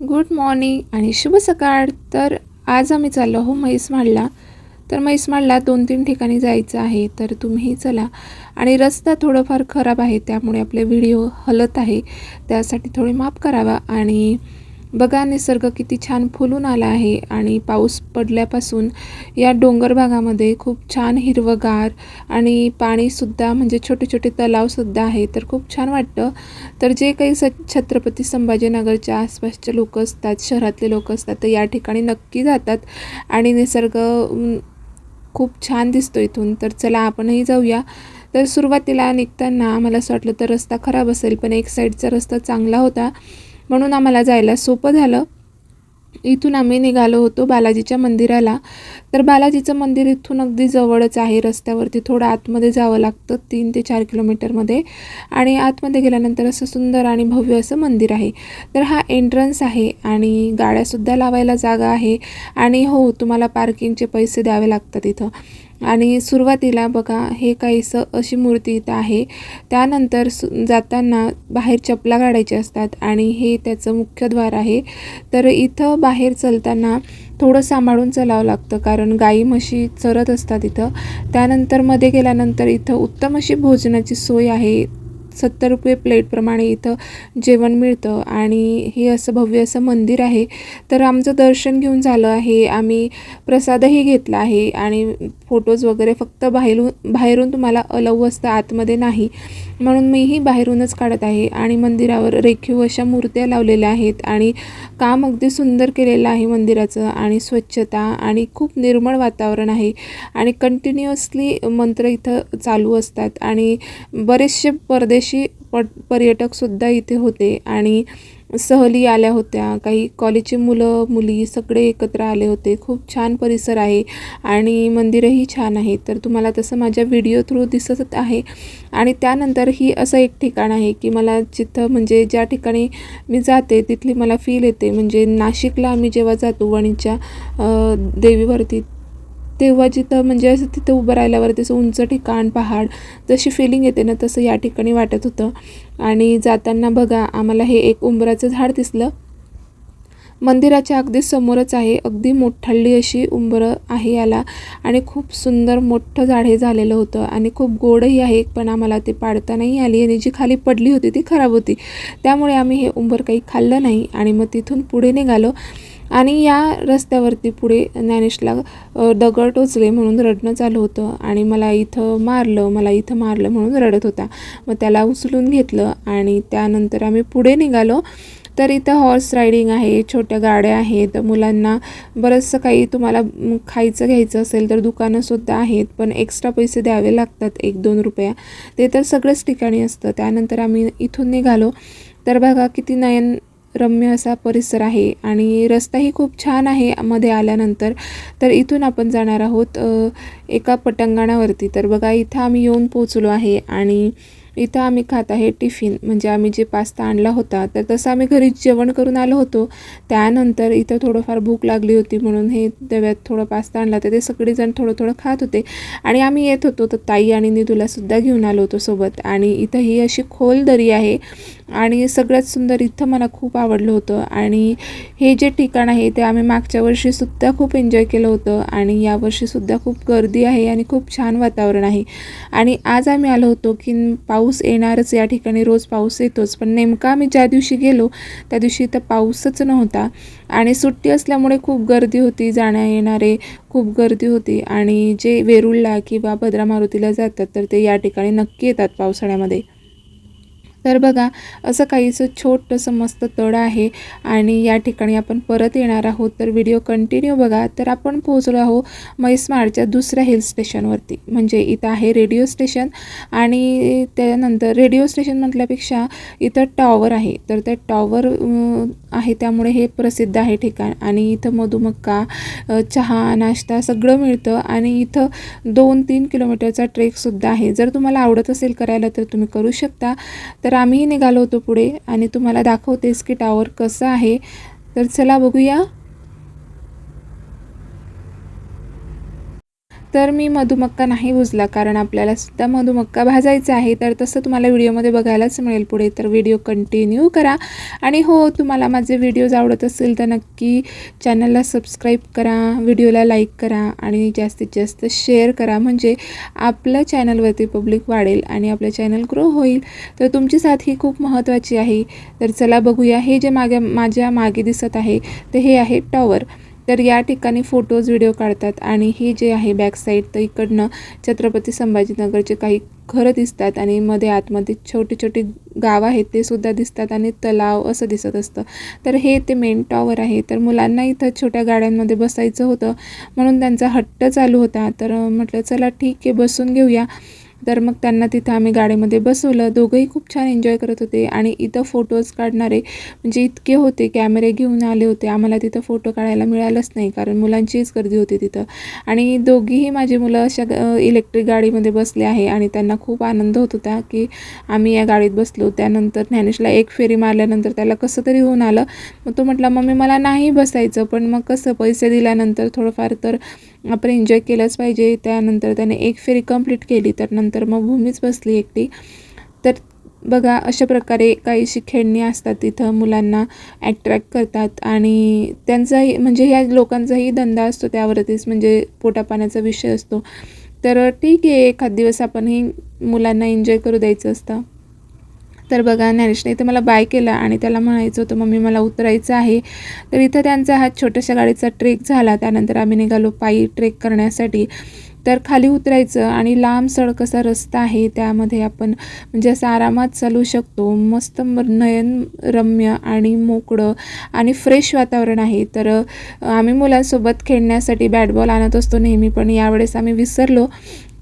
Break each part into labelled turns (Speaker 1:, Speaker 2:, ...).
Speaker 1: Good morning आणि शुभ सकाळ. तर आज आम्ही चाललो हो म्हैसमाडला तर म्हैसमाडला दोन तीन ठिकाणी जायचं आहे तर तुम्हीही चला. आणि रस्ता थोडंफार खराब आहे त्यामुळे आपले व्हिडिओ हलत आहे. त्यासाठी थोडी माफ करावा आणि बघा निसर्ग किती छान फुलून आला आहे आणि पाऊस पडल्यापासून या डोंगर भागामध्ये खूप छान हिरवंगार आणि पाणीसुद्धा म्हणजे छोटे छोटे तलावसुद्धा आहे. तर खूप छान वाटतं. तर जे काही स छत्रपती संभाजीनगरच्या आसपासचे लोक असतात शहरातले लोक असतात तर या ठिकाणी नक्की जातात आणि निसर्ग खूप छान दिसतो इथून. तर चला आपणही जाऊया. तर सुरुवातीला निघताना मला असं वाटलं तर रस्ता खराब असेल पण एक साईडचा रस्ता चांगला होता. म्हणून आम्हाला जायला सोपं झालं. इथून आम्ही निघालो होतो बालाजीच्या मंदिराला. तर बालाजीचं मंदिर इथून अगदी जवळच आहे. रस्त्यावरती थोडं आतमध्ये जावं लागतं तीन ते चार किलोमीटरमध्ये. आणि आतमध्ये गेल्यानंतर असं सुंदर आणि भव्य असं मंदिर आहे. तर हा एंट्रन्स आहे आणि गाड्यासुद्धा लावायला जागा आहे. आणि हो तुम्हाला पार्किंगचे पैसे द्यावे लागतात इथं. आणि सुरुवातीला बघा हे काहीसं अशी मूर्ती इथं आहे. त्यानंतर सु जाताना बाहेर चपला काढायच्या असतात आणि हे त्याचं मुख्य द्वार आहे. तर इथं बाहेर चलताना थोडं सांभाळून चलावं लागतं कारण गाई म्हशी चरत असतात इथं. त्यानंतरमध्ये गेल्यानंतर इथं उत्तम अशी भोजनाची सोय आहे. सत्तर रुपये प्लेटप्रमाणे इथं जेवण मिळतं. आणि हे असं भव्य असं मंदिर आहे. तर आमचं दर्शन घेऊन झालं आहे. आम्ही प्रसादही घेतला आहे. आणि फोटोज वगैरे फक्त बाहेरून बाहेरून तुम्हाला अलाऊ असतं आतमध्ये नाही. म्हणून मीही बाहेरूनच काढत आहे. आणि मंदिरावर रेखीव अशा मूर्त्या लावलेल्या आहेत. आणि काम अगदी सुंदर केलेलं आहे मंदिराचं. आणि स्वच्छता आणि खूप निर्मळ वातावरण आहे. आणि कंटिन्युअसली मंत्र इथं चालू असतात. आणि बरेचसे परदेश प पर्यटकसुद्धा इथे होते आणि सहली आल्या होत्या. काही कॉलेजची मुलं मुली सगळे एकत्र आले होते. खूप छान परिसर आहे आणि मंदिरही छान आहे. तर तुम्हाला तसं माझ्या व्हिडिओ थ्रू दिसत आहे. आणि त्यानंतर ही असं एक ठिकाण आहे की मला जिथं म्हणजे ज्या ठिकाणी मी जाते तिथली मला फील येते. म्हणजे नाशिकला आम्ही जेव्हा जातो वणीच्या देवीवरती तेव्हा जिथं म्हणजे असं तिथं उभं राहिल्यावर तसं उंच ठिकाण पहाड जशी फिलिंग येते ना तसं या ठिकाणी वाटत होतं. आणि जाताना बघा आम्हाला हे एक उंबराचं झाड दिसलं. मंदिराच्या अगदी समोरच आहे. अगदी मोठाली अशी उंबरं आहे याला. आणि खूप सुंदर मोठं झाड हे झालेलं होतं. आणि खूप गोडही आहे पण आम्हाला ते पाडता नाही आली. आणि जी खाली पडली होती ती खराब होती. त्यामुळे आम्ही हे उंबर काही खाल्लं नाही. आणि मग तिथून पुढे निघालो. आणि या रस्त्यावरती पुढे ज्ञानेशला दगड टोचले म्हणून रडणं चालू होतं आणि मला इथं मारलं मला इथं मारलं म्हणून रडत होता. मग त्याला उचलून घेतलं आणि त्यानंतर आम्ही पुढे निघालो. तर इथं हॉर्स रायडिंग आहे छोट्या गाड्या आहेत मुलांना बरंचसं काही तुम्हाला खायचं घ्यायचं असेल तर दुकानंसुद्धा आहेत पण एक्स्ट्रा पैसे द्यावे लागतात एक दोन रुपया. ते तर सगळ्याच ठिकाणी असतं. त्यानंतर आम्ही इथून निघालो. तर बघा किती नयन रम्य असा परिसर आहे आणि रस्ताही खूप छान आहे मध्ये आल्यानंतर. तर इथून आपण जाणार आहोत एका पटांगणावरती. तर बघा इथं आम्ही येऊन पोचलो आहे आणि इथं आम्ही खात आहे टिफिन. म्हणजे आम्ही जे पास्ता आणला होता तर तसं आम्ही घरी जेवण करून आलो होतो. त्यानंतर इथं थोडंफार भूक लागली होती म्हणून हे डब्यात थोडं पास्ता आणला तर ते सगळेजण थोडं थोडं खात होते. आणि आम्ही येत होतो तर ताई आणि निधूलासुद्धा घेऊन आलो होतो सोबत. आणि इथं ही अशी खोल दरी आहे. आणि सगळ्यात सुंदर इथं मला खूप आवडलं होतं. आणि हे जे ठिकाण आहे ते आम्ही मागच्या वर्षीसुद्धा खूप एन्जॉय केलं होतं. आणि यावर्षीसुद्धा खूप गर्दी आहे आणि खूप छान वातावरण आहे. आणि आज आम्ही आलो होतो की पाऊस पाऊस येणारच या ठिकाणी रोज पाऊस येतोच. पण नेमका आम्ही ज्या दिवशी गेलो त्या दिवशी तर पाऊसच नव्हता. आणि सुट्टी असल्यामुळे खूप गर्दी होती जाण्या येणारे खूप गर्दी होती. आणि जे वेरूळला किंवा भद्रा मारुतीला जातात तर ते या ठिकाणी नक्की येतात पावसाळ्यामध्ये. तर बघा असं काहीसं छोटंसं मस्त तळ आहे आणि या ठिकाणी आपण परत येणार आहोत. तर व्हिडिओ कंटिन्यू बघा. तर आपण पोहोचलो आहोत मैसमाळच्या दुसऱ्या हिल स्टेशनवरती. म्हणजे इथं आहे रेडिओ स्टेशन आणि त्यानंतर रेडिओ स्टेशन म्हटल्यापेक्षा इथं टॉवर आहे. तर त्या टॉवर आहे त्यामुळे हे प्रसिद्ध आहे ठिकाण. आणि इथं मधुमक्का चहा नाश्ता सगळं मिळतं आणि इथं दोन तीन किलोमीटरचा ट्रेकसुद्धा आहे. जर तुम्हाला आवडत असेल करायला तर तुम्ही करू शकता. तर तर आम्हीही निघालो होतो पुढे आणि तुम्हाला दाखवतेस की टावर कसं आहे. तर चला बघूया. तर मी मधुमक्का नाही भुजला कारण आपल्याला सुद्धा मधुमक्का भाजायचा आहे. तर तसं तुम्हाला व्हिडिओमध्ये बघायलाच मिळेल पुढे. तर व्हिडिओ कंटिन्यू करा. आणि हो तुम्हाला माझे व्हिडिओज आवडत असेल तर नक्की चॅनलला सबस्क्राईब करा व्हिडिओला लाईक करा आणि जास्तीत जास्त शेअर करा. म्हणजे आपलं चॅनलवरती पब्लिक वाढेल आणि आपलं चॅनल ग्रो होईल. तर तुमची साथ ही खूप महत्त्वाची आहे. तर चला बघूया. हे जे मागे माझ्या मागे दिसत आहे ते हे आहे टॉवर. तर या ठिकाणी फोटोज व्हिडिओ काढतात आणि हे जे आहे बॅक साईड तर इकडनं छत्रपती संभाजीनगरचे काही घरं दिसतात आणि मध्ये आतमध्ये छोटे छोटे गाव आहेत ते सुद्धा दिसतात आणि तलाव असं दिसत असतं. तर हे ते मेन टॉवर आहे. तर मुलांना इथं छोट्या गाड्यांमध्ये बसायचं होतं. म्हणून त्यांचा हट्ट चालू होता. तर म्हटलं चला ठीक आहे बसून घेऊया. तर मग त्यांना तिथं आम्ही गाडीमध्ये बसवलं. दोघंही खूप छान एन्जॉय करत होते आणि इथं फोटोज काढणारे म्हणजे इतके होते कॅमेरे घेऊन आले होते. आम्हाला तिथं फोटो काढायला मिळालंच नाही कारण मुलांचीच गर्दी होती तिथं. आणि दोघीही माझी मुलं अशा इलेक्ट्रिक गाडीमध्ये बसले आहे आणि त्यांना खूप आनंद होत होता की आम्ही या गाडीत बसलो. त्यानंतर ज्ञानेशला एक फेरी मारल्यानंतर त्याला कसं तरी होऊन आलं. मग तो म्हटला मम्मी मला नाही बसायचं पण मग कसं पैसे दिल्यानंतर थोडंफार तर आपण एन्जॉय केलंच पाहिजे. त्यानंतर त्याने एक फेरी कंप्लीट केली. तर नंतर मग भूमीच बसली एकटी. तर बघा अशा प्रकारे काहीशी खेळणी असतात तिथं मुलांना ॲट्रॅक्ट करतात आणि त्यांचाही म्हणजे ह्या लोकांचाही धंदा असतो त्यावरतीच म्हणजे पोटापाण्याचा विषय असतो. तर ठीक आहे एखाद दिवस आपणही मुलांना एन्जॉय करू द्यायचं असतं. तर बघा ज्ञानेशने इथं मला बाय केला आणि त्याला म्हणायचं होतं मम्मी मला उतरायचं आहे. तर इथं त्यांचा हा छोट्याशा गाडीचा ट्रेक झाला. त्यानंतर आम्ही निघालो पायी ट्रेक करण्यासाठी. तर खाली उतरायचं आणि लांब सडक असा रस्ता आहे त्यामध्ये आपण म्हणजे असं आरामात चालू शकतो. मस्त नयनरम्य आणि मोकळं आणि फ्रेश वातावरण आहे. तर आम्ही मुलांसोबत खेळण्यासाठी बॅट बॉल आणत असतो नेहमी पण यावेळेस आम्ही विसरलो.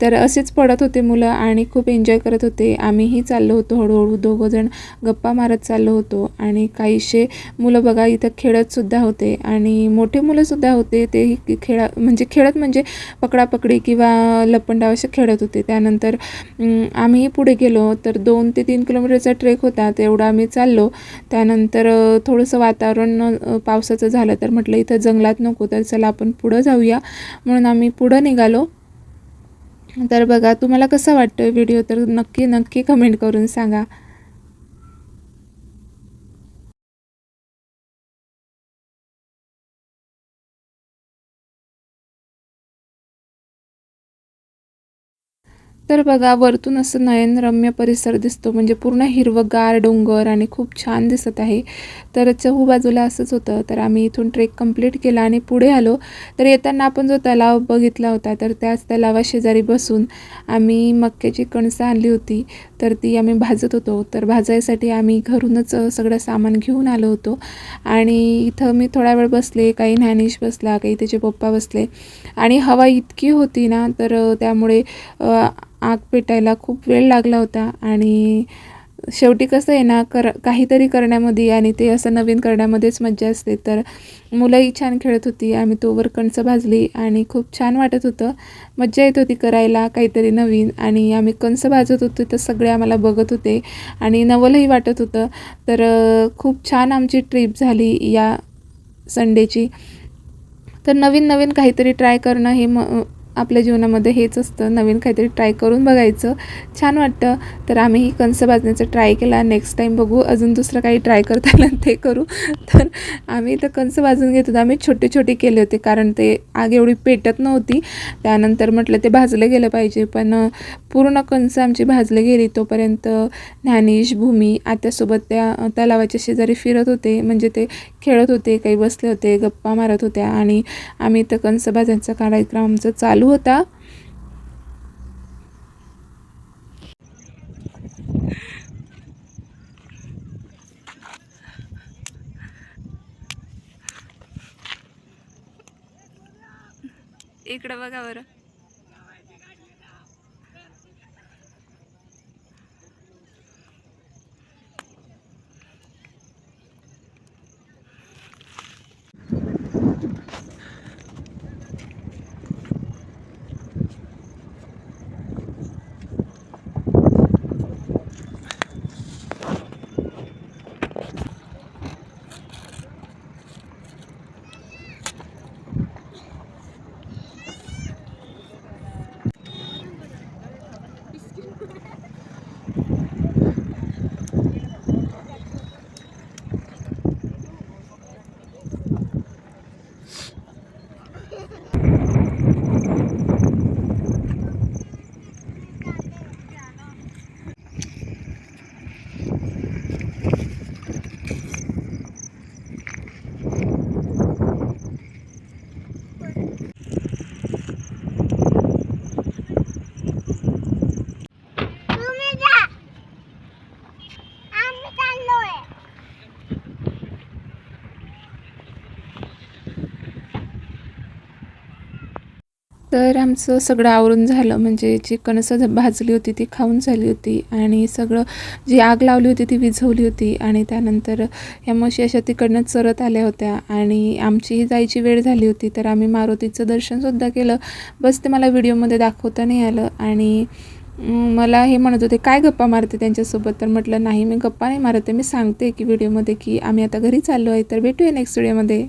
Speaker 1: तर असेच पडत होते मुलं आणि खूप एन्जॉय करत होते. आम्हीही चाललो होतो हळूहळू. दोघंजण गप्पा मारत चाललो होतो. आणि काहीशे मुलं बघा इथं खेळतसुद्धा होते. आणि मोठे मुलंसुद्धा होते. तेही खेळा म्हणजे खेळत म्हणजे पकडापकडी किंवा लपंडाव असे खेळत होते. त्यानंतर आम्हीही पुढे गेलो. तर दोन ते तीन किलोमीटरचा ट्रेक होता. तेवढा आम्ही चाललो. त्यानंतर थोडंसं वातावरण पावसाचं झालं. तर म्हटलं इथं जंगलात नको. तर चला आपण पुढं जाऊया. म्हणून आम्ही पुढं निघालो. तर बघा तुम्हाला कसं वाटतं व्हिडिओ? तर नक्की नक्की कमेंट करून सांगा. तर बघा वरतून असं नयनरम्य परिसर दिसतो. म्हणजे पूर्ण हिरवंगार डोंगर आणि खूप छान दिसत आहे. तर चहू बाजूला असंच होतं. तर आम्ही इथून ट्रेक कंप्लीट केला आणि पुढे आलो. तर येताना आपण जो तलाव बघितला होता तर त्याच तलावाशेजारी बसून आम्ही मक्याची कणसं आणली होती. तर ती आम्ही भाजत होतो. तर भाजायसाठी आम्ही घरूनच सगळं सामान घेऊन आलो होतो. आणि इथं मी थोडा वेळ बसले काही न्यानिश बसला काही त्याचे पप्पा बसले. आणि हवा इतकी होती ना तर त्यामुळे आग पेटायला खूप वेळ लागला होता आणि शेवटी कसं आहे ना कर काहीतरी करण्यामध्ये आणि ते असं नवीन करण्यामध्येच मज्जा असते. तर मुलंही छान खेळत होती आम्ही तोवर कणसं भाजली आणि खूप छान वाटत होतं. मज्जा येत होती करायला काहीतरी नवीन आणि आम्ही कणसं भाजत होतो तर सगळे आम्हाला बघत होते आणि नवलही वाटत होतं. तर खूप छान आमची ट्रीप झाली या संडेची. तर नवीन नवीन काहीतरी ट्राय करणं हे म आपल्या जीवनामध्ये हेच असतं. नवीन काहीतरी ट्राय करून बघायचं. छान वाटतं. तर आम्हीही कंस भाजण्याचा ट्राय केला. नेक्स्ट टाईम बघू. अजून दुसरं काही ट्राय करता येईल ते करू. तर आम्ही तर कंस भाजून घेत होतो. आम्ही छोटे छोटे केले होते. कारण ते आग एवढी पेटत नव्हती. त्यानंतर म्हटलं ते भाजलं गेलं पाहिजे. पण पूर्ण कंस आमची भाजले गेली. तोपर्यंत ज्ञानेश भूमी आत्यासोबत त्या तलावाच्या शेजारी फिरत होते. म्हणजे ते खेळत होते. काही बसले होते. गप्पा मारत होत्या. आणि आम्ही तर कंस भाज्यांचा कार्यक्रम आमचा चालू होता. इकडं बघा बरं. आमचं सगळं आवरून झालं. म्हणजे जी कणसं भाजली होती ती खाऊन झाली होती आणि सगळं जी आग लावली होती ती विझवली होती आणि त्यानंतर ह्या म्हशी अशा तिकडनं चरत आल्या होत्या आणि आमचीही जायची वेळ झाली होती. तर आम्ही मारुतीचं दर्शनसुद्धा केलं. बस ते मला व्हिडिओमध्ये दाखवता नाही आलं आणि मला हे म्हणत होते काय गप्पा मारते त्यांच्यासोबत? तर म्हटलं नाही मी गप्पा नाही मारते मी सांगते की व्हिडिओमध्ये की आम्ही आता घरी चाललो आहे. तर भेटूया नेक्स्ट व्हिडिओमध्ये